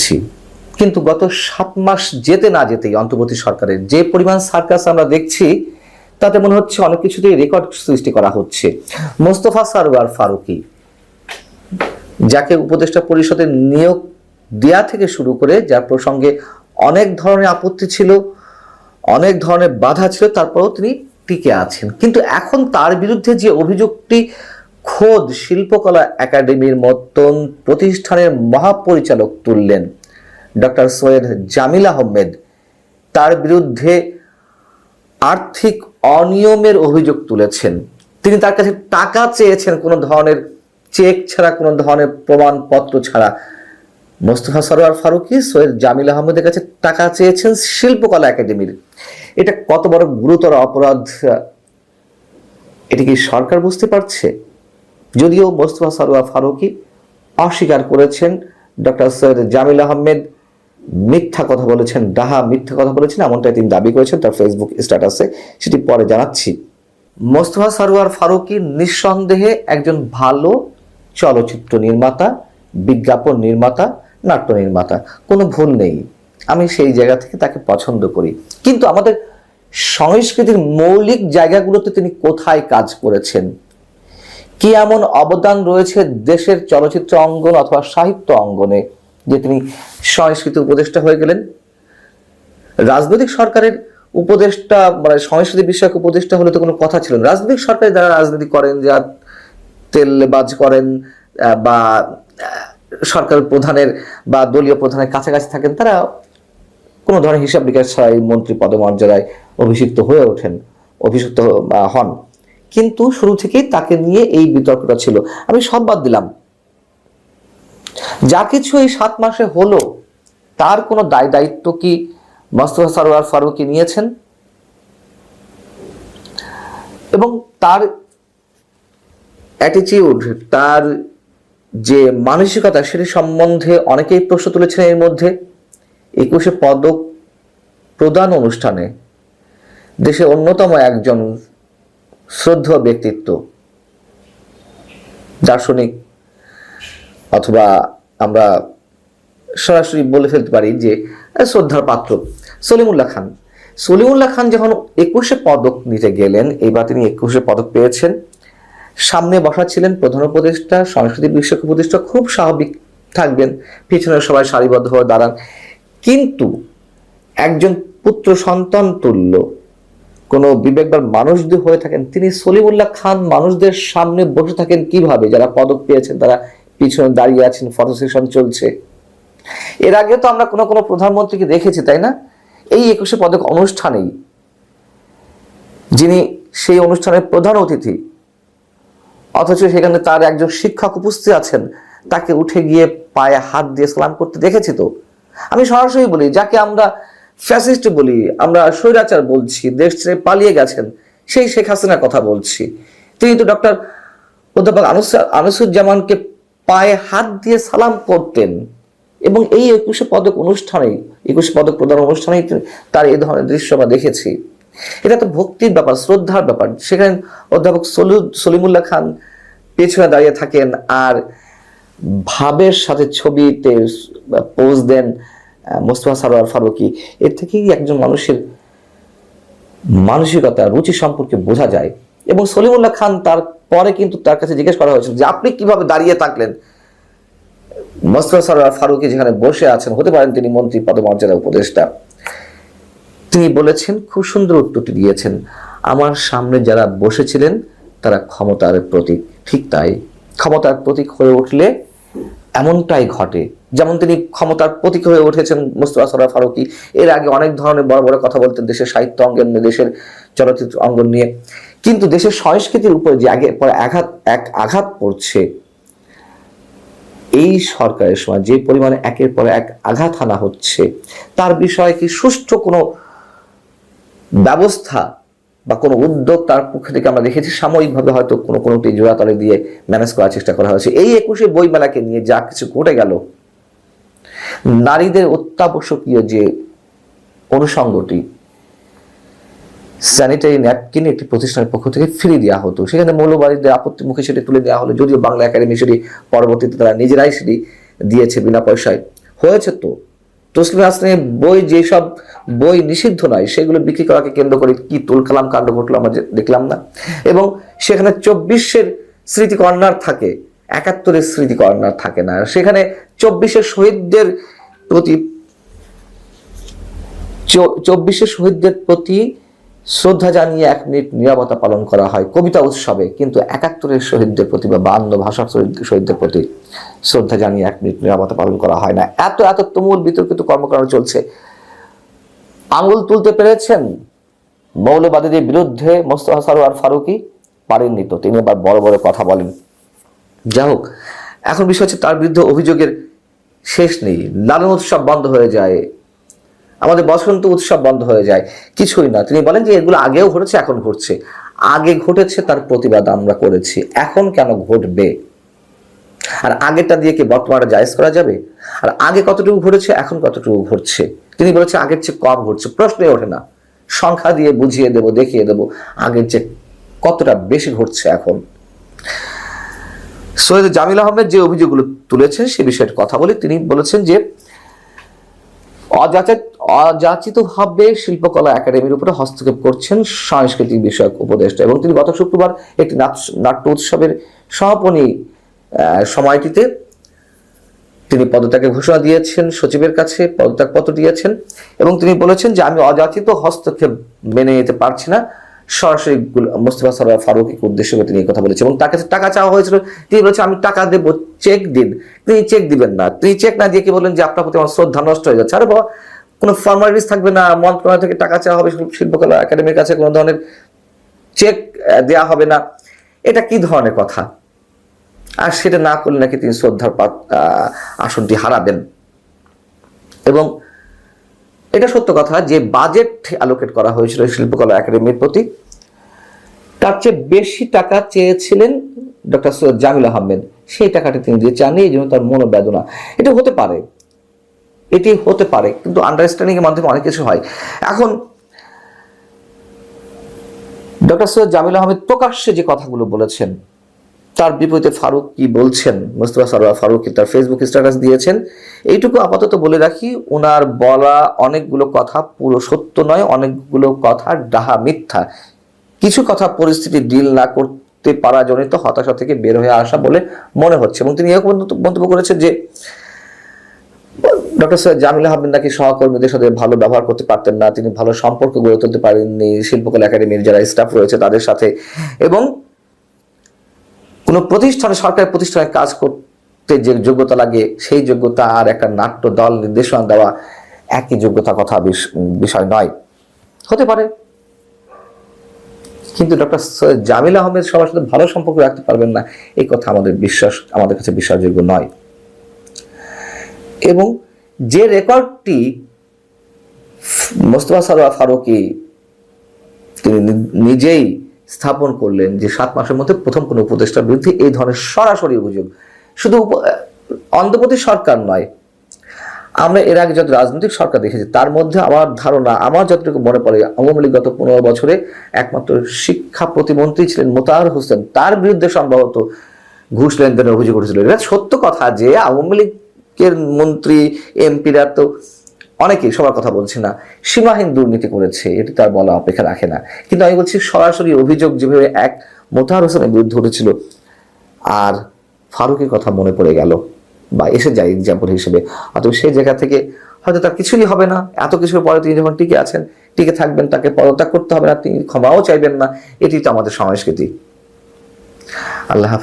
দেখেছি কিন্তু গত সাত মাস যেতে না যেতেই অন্তর্বর্তী সরকারের যে পরিমাণ সার্কাস আমরা দেখছি, তাতে মনে হচ্ছে অনেক কিছুতেই রেকর্ড সৃষ্টি করা হচ্ছে। মোস্তফা সারোয়ার ফারুকি, যাকে উপদেষ্টা পরিষদের নিয়োগ দেয়া থেকে শুরু করে যার প্রসঙ্গে অনেক ধরনের আপত্তি ছিল, অনেক ধরনের বাধা ছিল, তারপরেও তিনি টিকে আছেন। কিন্তু এখন তার বিরুদ্ধে যে অভিযোগটি খোদ শিল্পকলা একাডেমির মতন প্রতিষ্ঠানের মহাপরিচালক তুললেন ডক্টর সৈয়দ জামিল আহমেদ। তার বিরুদ্ধে আর্থিক অনিয়মের অভিযোগ তুলেছেন। তিনি তার কাছে টাকা চেয়েছেন কোনো ধরনের, চেক ছাড়া কোনো ধরনের প্রমাণপত্র ছাড়া। মোস্তফা সরোয়ার ফারুকি সৈয়দ জামিল আহমেদের কাছে টাকা চেয়েছেন শিল্পকলা একাডেমির। এটা কত বড় গুরুতর অপরাধ এটা কি সরকার বুঝতে পারছে? যদিও মোস্তফা সরোয়ার ফারুকি অস্বীকার করেছেন, ডক্টর সৈয়দ জামিল আহমেদ মিথ্যা কথা বলেছেন, ডাহা মিথ্যা কথা বলেছেন, এমনটাই তিনি দাবি করেছেন তার ফেসবুক স্ট্যাটাসে। সেটি পরে জানাচ্ছি। মোস্তফা সরোয়ার ফারুকি নিঃসন্দেহে একজন ভালো চলচ্চিত্র নির্মাতা, বিজ্ঞাপন নির্মাতা, নাট্য নির্মাতা। কোনো ভুল নেই। আমি সেই জায়গা থেকে তাকে পছন্দ করি। কিন্তু আমাদের সংস্কৃতির মৌলিক জায়গাগুলোতে তিনি কোথায় কাজ করেছেন? কি এমন অবদান রয়েছে দেশের চলচ্চিত্র অঙ্গন অথবা সাহিত্য অঙ্গনে যে তিনি সংস্কৃতি উপদেষ্টা হয়ে গেলেন? রাজনৈতিক সরকারের উপদেষ্টা মানে সংস্কৃতি বিষয়ক উপদেষ্টা হলে তো কোনো কথা ছিল না। রাজনৈতিক সরকারে যারা রাজনীতি করেন যা তেলবাজ করেন বা সরকার প্রধানের বা দলীয় প্রধানের কাছাকাছি থাকেন, তারা কোনো ধরনের হিসাব নিকাশ ছাড়াই মন্ত্রী পদমর্যাদায় অভিষিক্ত হয়ে ওঠেন, অভিষিক্ত হন। কিন্তু শুরু থেকেই তাকে নিয়ে এই বিতর্কটা ছিল। আমি সব বাদ দিলাম। যা কিছু এই সাত মাসে হলো, তার কোনো দায় দায়িত্ব কি মোস্তফা সরোয়ার ফারুকি নিয়েছেন? এবং তার অ্যাটিচিউড তার যে মানসিকতা, সেটি সম্বন্ধে অনেকেই প্রশ্ন তুলেছেন এর মধ্যে। একুশে পদক প্রদান অনুষ্ঠানে দেশের অন্যতম একজন শ্রদ্ধেয় ব্যক্তিত্ব, দার্শনিক, অথবা আমরা সরাসরি বলে ফেলতে পারি যে শ্রদ্ধার পাত্র, সলিমুল্লাহ খান। সলিমুল্লাহ খান যখন একুশে পদক নিতে গেলেন, এবার তিনি একুশে পদক পেয়েছেন। সামনে বসা ছিলেন প্রধান উপদেষ্টা সংস্কৃতি বিষয়ক উপদেষ্টা, খুব স্বাভাবিক থাকবেন, পিছনে সবাই সারিবদ্ধ হয়ে দাঁড়ান। কিন্তু একজন পুত্র সন্তান তুল্য কোনো বিবেকবার মানুষ যদি হয়ে থাকেন, তিনি সলিমুল্লাহ খান মানুষদের সামনে বসে থাকেন কীভাবে? যারা পদক পেয়েছেন, তারা পিছনে দাঁড়িয়ে আছেন ফটো সেশন চলছে। এর আগে তো আমরা কোনো কোনো প্রধানমন্ত্রীকে দেখেছি, তাই না? এই একুশে পদক অনুষ্ঠানেই যিনি সেই অনুষ্ঠানের প্রধান অতিথি, অথচ সেখানে তার একজন শিক্ষক উপস্থিত আছেন, তাকে উঠে গিয়ে পায়ে হাত দিয়ে সালাম করতে দেখেছি তো। আমি সরাসরি বলি, যাকে আমরা ফ্যাসিস্ট বলি, আমরা স্বৈরাচার বলছি, দেশ ছেড়ে পালিয়ে গেছেন, সেই শেখ হাসিনার কথা বলছি। তিনি তো ডক্টর অধ্যাপক আনুস- আনিসুজ্জামানকে পায়ে হাত দিয়ে সালাম করতেন এবং এই একুশে পদক অনুষ্ঠানেই একুশে পদক প্রদান অনুষ্ঠানেই তার এই ধরনের দৃশ্য আমরা দেখেছি। এটা তো ভক্তির ব্যাপার, শ্রদ্ধার ব্যাপার। সেখানে অধ্যাপক সলু- সলিমুল্লাহ খান পেছনে দাঁড়িয়ে থাকেন আর ভাবের সাথে ছবিতে পোজ দেন মোস্তফা সারোয়ার ফারুকি, এর থেকেই একজন মানুষের মানসিকতা, রুচি সম্পর্কে বোঝা যায়। এবং সলিমুল্লাহ খান তার পরে কিন্তু তার কাছে জিজ্ঞেস করা হয়েছিল যে, আপনি কীভাবে দাঁড়িয়ে থাকলেন? মোস্তফা সরোয়ার ফারুকি যেখানে বসে আছেন, হতে পারেন তিনি মন্ত্রী, পদমর্যাদা, উপদেষ্টা, তিনি বলেছেন, খুব সুন্দর উত্তরটি দিয়েছেন, আমার সামনে যারা বসেছিলেন, তারা ক্ষমতার প্রতীক। ঠিক তাই, ক্ষমতার প্রতীক হয়ে উঠলে এমনটাই ঘটে। যেমন তিনি ক্ষমতার প্রতীক হয়ে উঠেছেন মুস্তফা সরোয়ার ফারুকি। এর আগে অনেক ধরনের বড় বড় কথা বলতেন দেশের সাহিত্য অঙ্গন নিয়ে, দেশের চলচ্চিত্র অঙ্গন নিয়ে। কিন্তু দেশের সংস্কৃতির উপর যে আগে পরে আঘাত, এক আঘাত পড়ছে, এই সরকারের সময় যে পরিমাণে একের পর এক আঘাত হানা হচ্ছে, তার বিষয়ে কি সুষ্ঠু কোনো ব্যবস্থা বা কোনো উদ্যোগ তার পক্ষ থেকে আমরা দেখেছি, সাময়িকভাবে হয়তো কোনো কোনোটি জোড়াতলে দিয়ে ম্যানেজ করার চেষ্টা করা হয়েছে। এই একুশে বইমেলাকে নিয়ে যা কিছু ঘটে গেল, নারীদের অত্যাবশ্যকীয় যে অনুষঙ্গটি স্যানিটারি ন্যাপকিন একটি প্রতিষ্ঠানের পক্ষ থেকে ফিরিয়ে দেওয়া হতো। সেখানে মৌলবাদীদের আপত্তি মুখে সেটি তুলে দেওয়া হলো, যদিও বাংলা একাডেমি সেটি পরবর্তীতে তারা নিজেরাই সেটি দিয়েছে বিনা পয়সায়। হয়েছে তো তসলিম হাসনের বই, যেসব বই নিষিদ্ধ নয়, সেগুলো বিক্রি করাকে কেন্দ্র করে কি তুলকালাম কাণ্ড ঘটলো আমরা দেখলাম না। এবং সেখানে চব্বিশের স্মৃতি কর্নার থাকে, একাত্তরের স্মৃতি কর্নার থাকে না। সেখানে চব্বিশের শহীদদের প্রতি চব্বিশের চব্বিশে শহীদদের প্রতি শ্রদ্ধা জানিয়ে এক মিনিট নিরাপত্তা পালন করা হয় কবিতা উৎসবে, কিন্তু একাত্তরের শহীদদের প্রতি বা বান্ন ভাষার শহীদদের প্রতি শ্রদ্ধা জানিয়ে এক মিনিট নিরাপত্তা পালন করা হয় না। এত এত তুমুল বিতর্কিত কর্মকাণ্ড চলছে। আঙুল তুলতে পেরেছেন মৌলবাদীদের বিরুদ্ধে মোস্তফা সরোয়ার ফারুকি? পারেননি তো, তিনি আবার বড় বড় কথা বলেন। যাই হোক, এখন বিষয় হচ্ছে তার বিরুদ্ধে অভিযোগের শেষ নেই। লালন উৎসব বন্ধ হয়ে যায়। আমাদের বসন্ত উৎসব বন্ধ হয়ে যায়। কিছুই না। তিনি বলেন যে এগুলো আগেও ঘটেছে, এখন ঘটছে। আগে ঘটেছে, তার প্রতিবাদ আমরা করেছি। এখন কেন ঘটবে? আর আগেরটা দিয়ে কি বর্তমানে জায়েজ করা যাবে? আর আগে কতটুকু ঘটেছে, এখন কতটুকু ঘটছে? তিনি বলেছে, আগের চেয়ে কম ঘটছে। প্রশ্নই ওঠে না। সংখ্যা দিয়ে বুঝিয়ে দেব, দেখিয়ে দেব, আগের চেয়ে কতটা বেশি ঘটছে এখন। সৈয়দ জামিল আহমেদ যে অভিযোগগুলো তুলেছেন, সে বিষয়ে কথা বলে। তিনি বলেছেন যে অযাচিত অযাচিতভাবে শিল্পকলা একাডেমির উপরে হস্তক্ষেপ করছেন সাংস্কৃতিক বিষয়ক উপদেষ্টা এবং তিনি গত শুক্রবার একটি নাট- নাট্য উৎসবের সমাপনী সময়টিতে তিনি পদত্যাগের ঘোষণা দিয়েছেন, সচিবের কাছে পদত্যাগপত্র দিয়েছেন এবং তিনি বলেছেন যে, আমি অযাচিত হস্তক্ষেপ মেনে নিতে পারছি না। সরাসরি মোস্তফা সরোয়ার ফারুকিকে উদ্দেশ্য করে তিনি কথা বলেছেন এবং তার কাছে টাকা চাওয়া হয়েছিল। তিনি বলেছেন, আমি টাকা দেব চেক দিন। তিনি চেক দিবেন না। তিনি চেক না দিয়ে কি বলেন যে আপনার প্রতি আমার শ্রদ্ধা নষ্ট হয়ে যাচ্ছে? আরে বাবা, কোনো ফর্মালিটিস থাকবে না। মন্ত্রণালয় থেকে টাকা চাওয়া হবে শিল্পকলা একাডেমির কাছে কোনো ধরনের চেক দেয়া হবে না। এটা কি ধরনের কথা? আর সেটা না করলে নাকি তিনি শ্রদ্ধার আসনটি হারাবেন। এবং এটা সত্য কথা যে বাজেট অ্যালোকেট করা হয়েছিল শিল্পকলা একাডেমির প্রতি, তার চেয়ে বেশি টাকা চেয়েছিলেন ডক্টর সৈয়দ জামিল আহমেদ, সেই টাকাটা তিনি দিয়ে চাননি এই জন্য তার মনোবেদনা। এটা হতে পারে। এটি হতে পারে, কিন্তু আন্ডারস্ট্যান্ডিং এর মাধ্যমে অনেক কিছু হয়। এখন, ডক্টর সৈয়দ জামিল আহমেদ প্রকাশ্যে যে কথাগুলো বলেছেন, তার বিপরীতে ফারুক কি বলছেন, মুস্তফা সরোয়ার ফারুক তার ফেসবুক স্ট্যাটাস দিয়েছেন, এইটুকু আপাতত বলে রাখি ওনার বলা অনেকগুলো কথা পুরো সত্য নয়, অনেকগুলো কথা ডাহা মিথ্যা। কিছু কথা পরিস্থিতি ডিল না করতে পারা জনিত হতাশা থেকে বের হয়ে আসা বলে মনে হচ্ছে। এবং তিনি এরকম মন্তব্য করেছেন যে, ডক্টর সৈয়দ জামিল আহমেদ নাকি সহকর্মীদের সাথে ভালো ব্যবহার করতে পারতেন না, তিনি ভালো সম্পর্ক গড়ে তুলতে পারেননি, শিল্পকলা একাডেমির যারা স্টাফ রয়েছে তাদের সাথে। এবং কোনো প্রতিষ্ঠানে, সরকারি প্রতিষ্ঠানে কাজ করতে যে যোগ্যতা লাগে, সেই যোগ্যতা আর একটা নাট্য দল নির্দেশনা দেওয়া একই যোগ্যতা কথা বিষ- বিষয় নয়। হতে পারে। কিন্তু ডক্টর জামিল আহমেদ সবার সাথে ভালো সম্পর্ক রাখতে পারবেন না, এই কথা আমাদের বিশ্বাস, আমাদের কাছে বিশ্বাসযোগ্য নয়। এবং যে রেকর্ডটি মোস্তফা সরোয়ার ফারুকি, তিনি নিজেই স্থাপন করলেন যে সাত মাসের মধ্যে প্রথম কোনো উপদেষ্টার বিরুদ্ধে এই ধরনের সরাসরি অভিযোগ। শুধু অন্ধ্রপ্রদেশ সরকার নয় আমরা এর আগে যত রাজনৈতিক সরকার দেখেছি, তার মধ্যে আমার ধারণা, আমার যতটুকু মনে পড়ে, আওয়ামী লীগ গত পনেরো বছরে একমাত্র শিক্ষা প্রতিমন্ত্রী ছিলেন মোতাহার হোসেন। তার বিরুদ্ধে সম্ভবত ঘুষ লেনদেনের অভিযোগ উঠেছিল। এটা সত্য কথা যে আওয়ামী লীগের মন্ত্রী, এমপিরা তো অনেকেই সবার কথা বলছি না, সীমাহীন দুর্নীতি করেছে, এটি তার বলা অপেক্ষা রাখে না। কিন্তু আমি বলছি, সরাসরি অভিযোগ যেভাবে এক মোতাহার হোসেনের বিরুদ্ধে উঠেছিল, আর ফারুকের কথা মনে পড়ে গেল। বা এসে যায় এক্সাম্পল হিসেবে। অথবা সেই জায়গা থেকে হয়তো তার কিছুই হবে না। এত কিছুর পরে তিনি যখন টিকে আছেন, টিকে থাকবেন, তাকে পদত্যাগ করতে হবে না, তিনি ক্ষমাও চাইবেন না। এটি তো আমাদের সংস্কৃতি। আল্লাহ।